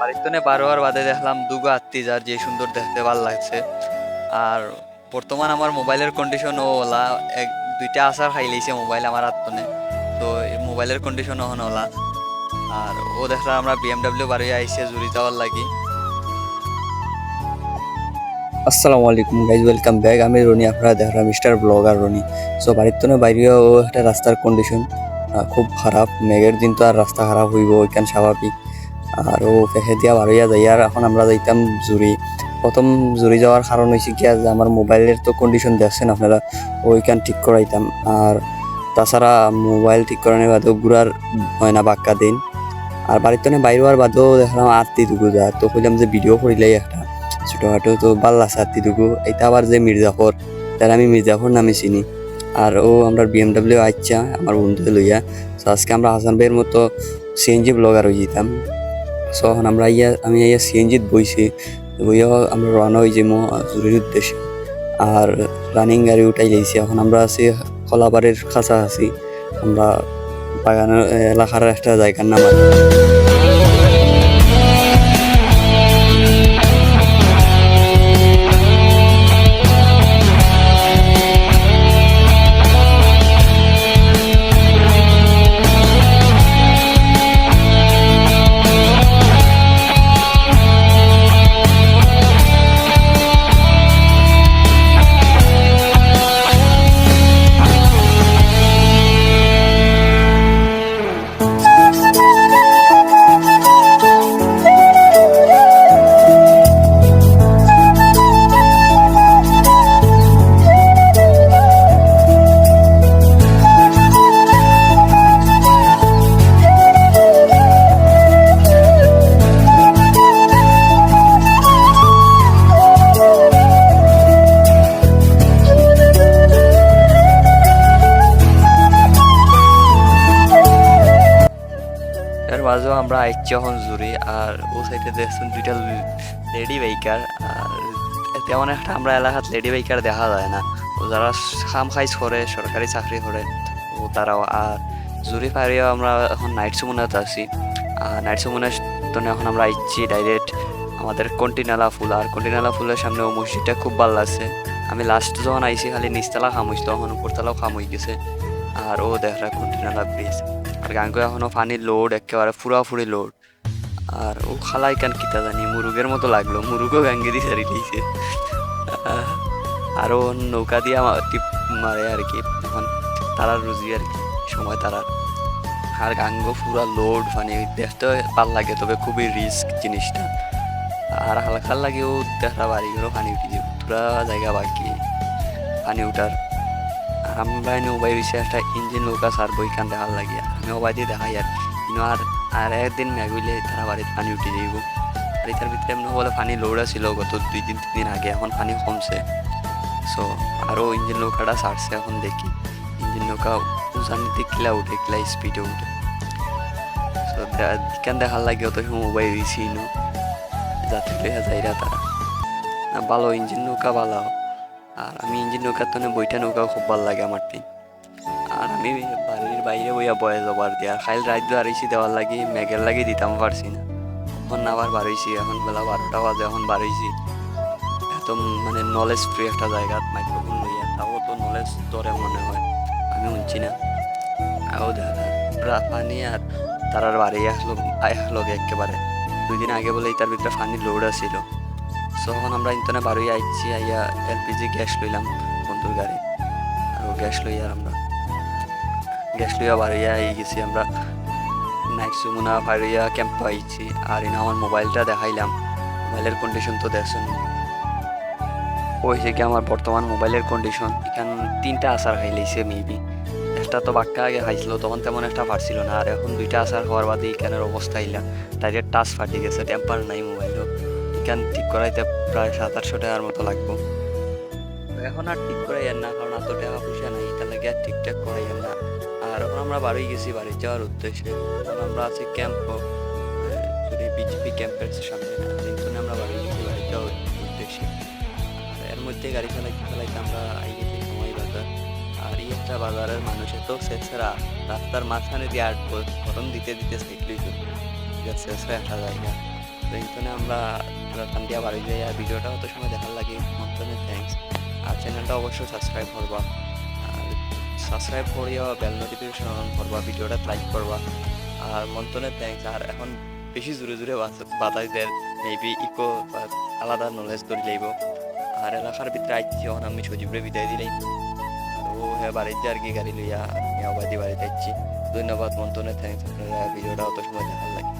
বাড়িতে বারো আর বাদে দেখলাম দুগো আত্মি যার যে সুন্দর দেখতে ভালো লাগছে। আর বর্তমান আমার মোবাইলের কন্ডিশন ও ওলা, এক, দুইটা আসার খাই লাইছে মোবাইল আমার আত্মনে। তো মোবাইলের কন্ডিশন ওখানে ওলা। আর ও দেখলাম আমরা বিএমডাব্লিউ বাড়ি আইসে জুড়ি যাওয়ার লাগি। আসসালামু আলাইকুম গাইজ ওয়েলকাম ব্যাক আমি রনি, আপনারা দেখলাম মিস্টার ব্লগার রনি। সো বাড়ির তো বাইরেও একটা রাস্তার কন্ডিশন খুব খারাপ। মেঘের দিন তো আর রাস্তা খারাপ হইব, ওইখান স্বাভাবিক। আর ও ফেসে যাই আর এখন আমরা যাইতাম জুড়ি প্রথম জুড়ি যাওয়ার কারণ হয়েছে কি যে আমার মোবাইলের তো কন্ডিশন দেখছেন আপনারা ওইখান ঠিক করাইতাম আর তাছাড়া মোবাইল ঠিক করানোর বাদেও ঘুরার হয় না বাক্কা দিন। আর বাড়ির তো বাইরে হওয়ার বাদেও দেখলাম আত্মি দুগু যা। তো কইলাম যে ভিডিও করিলাই একটা। ছোটখাটো তো ভালো লাগছে আত্মিটুকু এটা আবার যে মির্জাফর তার আমি মির্জাফর নামে চিনি। আর ও আমরা বিএমডাব্লিউ আচ্ছা আমার বন্ধু লইয়া। তো আজকে আমরা হাসান ভাইয়ের মতো সিএনজি ব্লগার হয়ে যেতাম সো এখন আমরা ইয়া আমি ইয়া সিএনজিত বইছি। বইয়া আমরা রওনা হয়ে যাব জরুরি উদ্দেশ্যে। আর রানিং গাড়ি উঠাই যাইছি। এখন আমরা আছি কলাবাড়ির কাছা আছি আমরা বাগানের এলাকার একটা জায়গার নাম আছে আমরা আইছি এখন জুড়ি আর ও সাইডে দেখছেন দুইটা লেডি বাইকার, আর তেমন একটা আমরা এলাকাত লেডি বাইকার দেখা যায় না। ও যারা খাম খাইজ করে, সরকারি চাকরি করে, ও তারাও, আর জুড়ি পাড়িও আমরা এখন নাইট সুমুনাতে আছি। আর নাইট সুমুনের তো এখন আমরা আইছি ডাইরেক্ট আমাদের কন্টিনালা ফুল, আর কন্টিনালা ফুলের সামনে ও মসজিদটা খুব ভালো লাগছে। আমি লাস্ট যখন আইছি খালি নিচতলা খাম হইছিল তখন উপরতলাও খাম হয়ে গেছে। আর ও দেখরা কন্টিনালা ব্রিজ। আর গাঙ্গো এখনও পানির লোড একেবারে পুরাপুরি লোড আর ও খালাই কান কিতা জানি, মুরুগের মতো লাগল। মুরুগও গাঙ্গে দিয়ে সারি দিয়েছে আর ও নৌকা দিয়ে আমার টিপ মারে আর কি। এখন তারার রুজি আর কি, সময় তারার। আর গাঙ্গো পুরা লোড মানে দেখতে ভালো লাগে, তবে খুবই রিস্ক জিনিসটা। আর হালকা লাগেও দেখা বাড়িগুলো পানি উঠে যাবে পুরা জায়গা বাকি পানি উঠার। আর আমরা এনে ওবাই রয়েছে একটা ইঞ্জিন নৌকা সার বইখান দেখার লাগিয়া। আমি ওবাই দিয়ে দেখাই আর আর আর একদিন মেঘুইলে তারা বাড়িতে পানি উঠে যাইব। আর এটার ভিতরে এমনি বলে পানি লোড ছিল গত দুই দিন তিন দিন আগে। এখন পানি কমছে। সো আরও ইঞ্জিন নৌকাটা ছাড়ছে এখন দেখি। ইঞ্জিন নৌকা উজান নিতে কিলা উঠে, কিলা স্পিডে উঠে। সো কেন দেখার লাগে অত সময় মোবাইল দিছি নো লেখা যাইরা তারা না ভালো ইঞ্জিন নৌকা ভালো আর আমি ইঞ্জিন নৌকার তো বইটা নৌকা খুব ভালো লাগে আমার টিম আর আমি বাড়ির বাইরে বইয়া বয়ে যাবার দিয়ে আর খাইল রাত বাড়িয়েছি দেওয়ার লাগি মেঘের লাগি দিতাম পারছি না। এখন আবার বাড়িয়েছি এখন বেলা বারোটা বাজে, এখন বাড়িয়েছি এত মানে নলেজ ফ্রি একটা জায়গা মাইক্রোফোন লইয়া, তাও তো নলেজ ধরে মনে হয়, আমি শুনছি না। আও দেখা পানি আর তারার বাড়ি আসলো আসলো একেবারে দুই দিন আগে বলে তার ভিতরে পানি লোড আছিল। সো এখন আমরা ইন্টারনে বারোই আইছি, আইয়া এলপিজি গ্যাস লইলাম বন্ধুর গাড়ি। আর গ্যাস লইয়া আমরা গ্যাস লইয়া বাড়িয়া আই গেছি আমরা। নাইট সুমুনা বাড়িয়া ক্যাম্প আইছি। আর এনে আমার মোবাইলটা দেখাইলাম। মোবাইলের কন্ডিশন তো দেখছেন। ওইছে কি আমার বর্তমান মোবাইলের কন্ডিশন এখান তিনটা আসার খাইলাইছে মেবি একটা তো বাক্কা আগে খাইছিল, তখন তেমন একটা ফাটছিল না। আর এখন দুইটা আসার হওয়ার বাদে এখানের অবস্থা ইলা ডাইরেক্ট টাচ ফাটি গেছে টেম্পার নাই মোবাইলও। এখান ঠিক করাইতে প্রায় সাত আটশো টাকার মতো লাগবো। এখন আর ঠিক করাইয়েন না, কারণ এত টাকা পয়সা নাই এটা লাগে আর ঠিকঠাক করাইয়েন না। আর এখন আমরা বাড়ি গেছি, বাড়ি যাওয়ার উদ্দেশ্যে। এখন আমরা আছি ক্যাম্প বিজেপি ক্যাম্পের সামনে। কিন্তু আমরা বাড়ি গেছি, বাড়ি যাওয়ার উদ্দেশ্যে। আর এর মধ্যে গাড়ি চালাইতে চালাইতে আমরা আই গেছি সময় বাজার। আর এই একটা বাজারের মানুষের তো শেষরা রাস্তার মাঝখানে দিয়ে আটবো গরম দিতে দিতে সাইকেল শেষরা একটা জায়গা। তো আমরা কান্দিয়া বাড়ি যাই আর ভিডিওটা অত সময় দেখার লাগে মন্তনে থ্যাংকস আর চ্যানেলটা অবশ্যই সাবস্ক্রাইব করবা। আর সাবস্ক্রাইব করিয়া বেল নোটিফিকেশন অন করবা, ভিডিওটা লাইক করবা। আর মন্তনে থ্যাংকস আর এখন বেশি জোরে জোরে বাতাস দেয় মেবি ইকো আলাদা নলেজ ধরে যাইব। আর এলাকার ভিতরে আইছি, এখন আমি সজীবরে বিদায় দিলাই। তো হ্যাঁ বাড়িতে আর কি গাড়ি লইয়া, আমি আবাদি বাড়িতে যাচ্ছি ধন্যবাদ মন্তনে থ্যাংকস আপনারা ভিডিওটা অত সময় দেখার লাগে।